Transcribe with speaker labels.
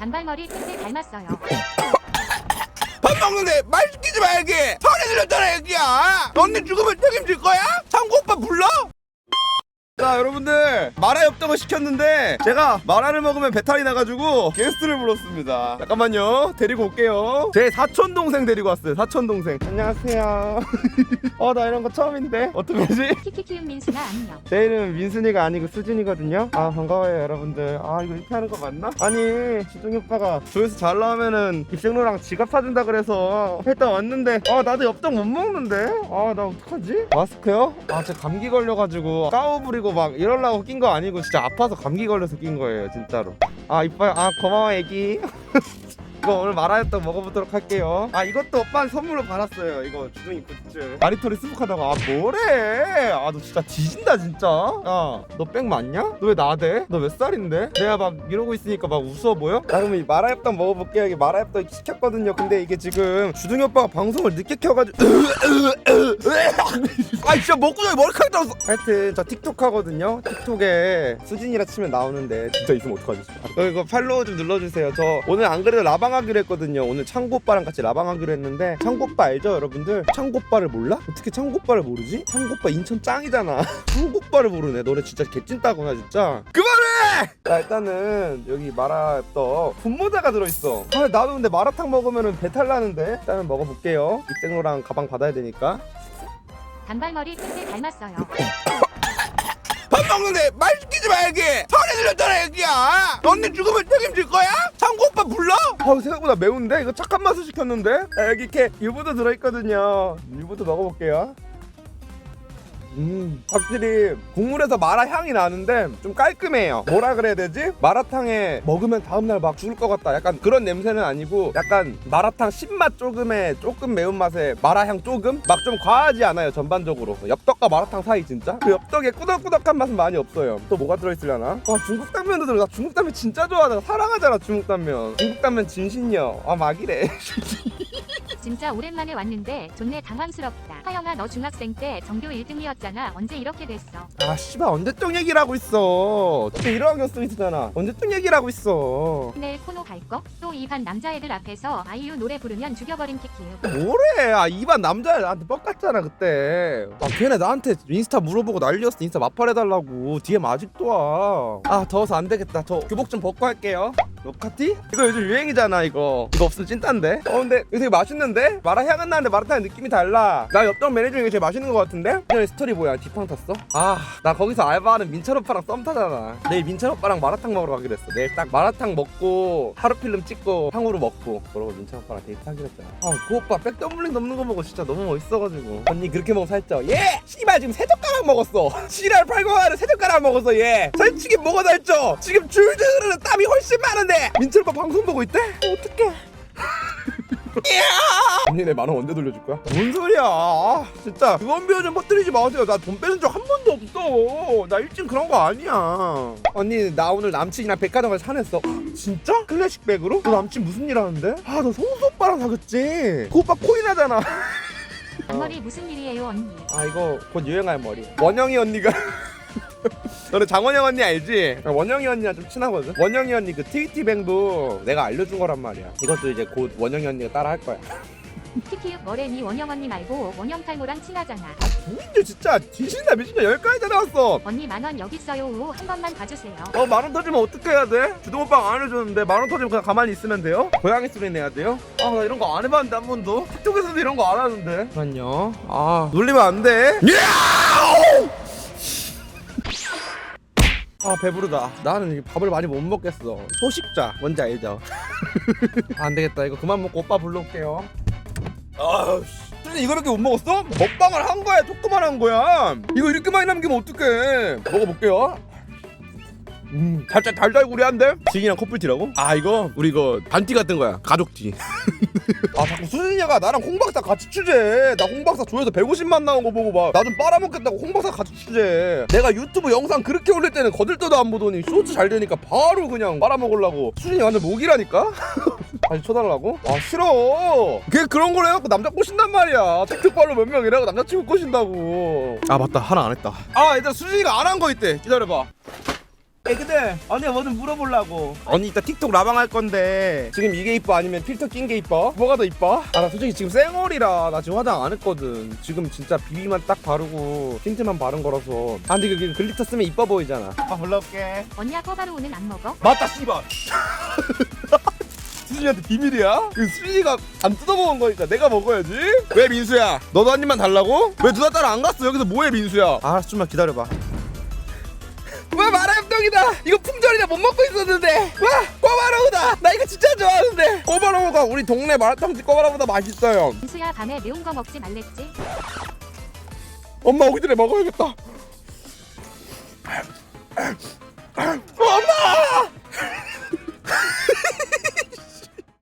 Speaker 1: 단발머리 틈새 닮았어요.
Speaker 2: 밥 먹는데 말 시키지 말기 전에 들렸잖아 얘기야 언니 죽으면 책임질 거야? 창구 오빠 불러? 자 여러분들 마라 엽떡을 시켰는데 제가 마라를 먹으면 배탈이 나가지고 게스트를 불렀습니다 잠깐만요 데리고 올게요 제 사촌 동생 데리고 왔어요 사촌 동생 안녕하세요 어 나 이런 거 처음인데 어떡하지?
Speaker 1: 키키키움 민수나 안녕.
Speaker 2: 제 이름은 민순이가 아니고 수진이거든요. 아 반가워요 여러분들. 아 이거 이렇게 하는 거 맞나? 아니 주종이 오빠가 조회수 잘 나오면은 입생로랑 지갑 사준다 그래서 일단 왔는데 아 나도 엽떡 못 먹는데 아 나 어떡하지? 마스크요? 아 제가 감기 걸려가지고 까우 부리고 막 이러려고 낀 거 아니고 진짜 아파서 감기 걸려서 낀 거예요 진짜로. 아 이뻐요. 아 고마워 애기. 이거 오늘 마라였던 먹어보도록 할게요. 아 이것도 오빠한테 선물로 받았어요. 이거 주둥이 굿즈. 마리토리 수북하다고. 아 뭐래? 아 너 진짜 뒤진다 진짜. 야 너 백 맞냐? 너 왜 나대? 너 몇 살인데? 내가 막 이러고 있으니까 막 웃어 보여? 나 그러면 이 마라엽떡 먹어볼게요. 이게 마라엽떡 시켰거든요. 근데 이게 지금 주둥이 오빠가 방송을 늦게 켜가지고 아 진짜 먹고 나니 머리카락 나왔어. 하여튼 저 틱톡 하거든요. 틱톡에 수진이라 치면 나오는데 진짜 있으면 어떡하지? 어, 이거 팔로우 좀 눌러주세요. 저 오늘 안 그래도 라방 하기로 했거든요. 오늘 창고 오빠랑 같이 라방하기로 했는데 창고 오빠 알죠, 여러분들? 창고 오빠를 몰라? 어떻게 창고 오빠를 모르지? 창고 오빠 인천 짱이잖아. 창고 오빠를 모르네. 너네 진짜 개찐따구나 진짜. 그만해! 자 일단은 여기 마라떡 분모자가 들어있어. 아 나도 근데 마라탕 먹으면 배탈 나는데 일단은 먹어볼게요. 입생로랑 가방 받아야 되니까.
Speaker 1: 단발머리 틈새 닮았어요.
Speaker 2: 밥 먹는데 말 시키지 말기 전에 들렸잖아 얘기야 언니 죽으면 책임질 거야? 오빠 불러? 아 생각보다 매운데? 이거 착한 맛을 시켰는데? 아, 여기 이렇게 유부도 들어있거든요 유부도 먹어볼게요 음 확실히 국물에서 마라 향이 나는데 좀 깔끔해요. 뭐라 그래야 되지? 마라탕에 먹으면 다음날 막 죽을 것 같다. 약간 그런 냄새는 아니고 약간 마라탕 신맛 조금에 조금 매운맛에 마라향 조금? 막 좀 과하지 않아요 전반적으로. 엽떡과 마라탕 사이 진짜? 그 엽떡에 꾸덕꾸덕한 맛은 많이 없어요. 또 뭐가 들어있으려나? 아 중국 당면도 들어. 나 중국 당면 진짜 좋아하잖아 사랑하잖아 중국 당면. 중국 당면 진심녀. 아 막이래
Speaker 1: 진짜 오랜만에 왔는데 존내 당황스럽다. 하영아 너 중학생 때 전교 1등이었잖아. 언제 이렇게 됐어?
Speaker 2: 아 씨발 언제적 얘기를 하고 있어 그때 1학년 쓰고 있었잖아 언제적 얘기를 하고 있어
Speaker 1: 내일 코노 갈 거? 또 이 반 남자애들 앞에서 아이유 노래 부르면 죽여버린 키키유.
Speaker 2: 뭐래 아 이반 남자애 나한테 뻑 갔잖아 그때 아 걔네 나한테 인스타 물어보고 난리였어 인스타 마팔 해달라고 DM 아직도 와아 더워서 안 되겠다 저 교복 좀 벗고 할게요 로카티? 이거 요즘 유행이잖아 이거. 이거 없으면 찐딴데? 어 근데 이거 되게 맛있는데? 마라 향은 나는데 마라탕 느낌이 달라. 나 엽떡 메뉴 중에 제일 맛있는 것 같은데? 오늘 스토리 뭐야? 지팡 탔어? 아. 나 거기서 알바하는 민철 오빠랑 썸 타잖아. 내일 민철 오빠랑 마라탕 먹으러 가기로 했어. 내일 딱 마라탕 먹고 하루 필름 찍고 탕후루 먹고 그러고 민철 오빠랑 데이트하기로 했잖아. 아그 오빠 백더블링 넘는 거 보고 진짜 너무 멋있어가지고. 언니 그렇게 먹으면 살쪄. 예! 씨발 지금 세 젓가락 먹었어. 지랄 팔고 하루 세 젓가락 먹었어 얘 살찌게 먹어 살쪄? 지금 줄줄 흐르는 땀이 훨씬 많은데 민철 오빠 방송 보고 있대? 어떡해 언니 내 만원 언제 돌려줄 거야? 뭔 소리야 아, 진짜 그건 비어 좀 퍼뜨리지 마세요 나돈 뺏은 적한 번도 없어 나 일진 그런 거 아니야 언니 나 오늘 남친이랑 백화점 가서 사냈어 진짜? 클래식 백으로? 너 남친 무슨 일 하는데? 아너 성수 오빠랑 사귀었지 그 오빠 코인 하잖아
Speaker 1: 앞머리 무슨 일이에요 언니?
Speaker 2: 아 이거 곧 유행할 머리 원영이 언니가 너네 장원영 언니 알지? 원영이 언니랑 좀 친하거든 원영이 언니 그 트위티 뱅도 내가 알려준 거란 말이야 이것도 이제 곧 원영이 언니가 따라 할 거야
Speaker 1: 키키유 머래니 원영 언니 말고 원영 탈모랑 친하잖아.
Speaker 2: 누군데 진짜 뒤진다 미친다 여기까지 데려왔어
Speaker 1: 언니 만 원 여기 있어요. 우한 번만 봐주세요.
Speaker 2: 어 만 원 터지면 어떻게 해야 돼? 주동 오빠가 안 해줬는데 만 원 터지면 그냥 가만히 있으면 돼요? 고양이 소리 내야 돼요? 아 나 이런 거 안 해봤는데 한 번도 틱톡에서도 이런 거 안 하는데 잠깐만요 아 놀리면 안 돼 아 배부르다. 나는 이 밥을 많이 못 먹겠어. 소식자 뭔지 알죠? 아, 안 되겠다. 이거 그만 먹고 오빠 불러올게요. 아우 씨. 이거밖에 못 먹었어? 먹방을 한 거야? 조그만 한 거야? 이거 이렇게 많이 남기면 어떡해? 먹어볼게요 음 살짝 달달구리한데? 지기랑 커플티라고? 아 이거 우리 이거 반티 같은 거야. 가족티. 아 자꾸 수진이가 나랑 홍박사 같이 취재 나 홍박사 조회수 150만 나온 거 보고 막 나 좀 빨아먹겠다고 홍박사 같이 취재 내가 유튜브 영상 그렇게 올릴 때는 거들떠도 안 보더니 쇼츠 잘 되니까 바로 그냥 빨아먹으려고. 수진이 완전 목이라니까? 다시 쳐달라고? 아 싫어. 걔 그런 걸 해갖고 남자 꼬신단 말이야. 틱톡발로 몇 명이라고 남자친구 꼬신다고. 아 맞다. 하나 안 했다. 아 일단 수진이가 안 한 거 있대. 기다려봐
Speaker 3: 애기들 언니 뭐좀 물어보려고.
Speaker 2: 언니 이따 틱톡 라방 할 건데. 지금 이게 이뻐? 아니면 필터 낀 게 이뻐? 뭐가 더 이뻐? 아 나 솔직히 지금 쌩얼이라 나 지금 화장 안 했거든. 지금 진짜 비비만 딱 바르고 틴트만 바른 거라서. 아 근데 그 글리터 쓰면 이뻐 보이잖아.
Speaker 3: 아 불러올게.
Speaker 1: 언니야 꼬바로우는 안 먹어?
Speaker 2: 맞다 씨발. 수진이한테 비밀이야? 그 수진이가 안 뜯어먹은 거니까 내가 먹어야지. 왜 민수야? 너도 한 입만 달라고? 왜 누나 따라 안 갔어? 여기서 뭐해 민수야? 알았어 좀만 기다려봐. 와 마라 엽떡이다. 이거 품절이라 못 먹고 있었는데. 와 꼬바로우다. 나 이거 진짜 좋아하는데. 꼬바로우가 우리 동네 마라탕집 꼬바로우보다 맛있어요.
Speaker 1: 민수야 밤에 매운 거 먹지 말랬지?
Speaker 2: 엄마 오기 전에 먹어야겠다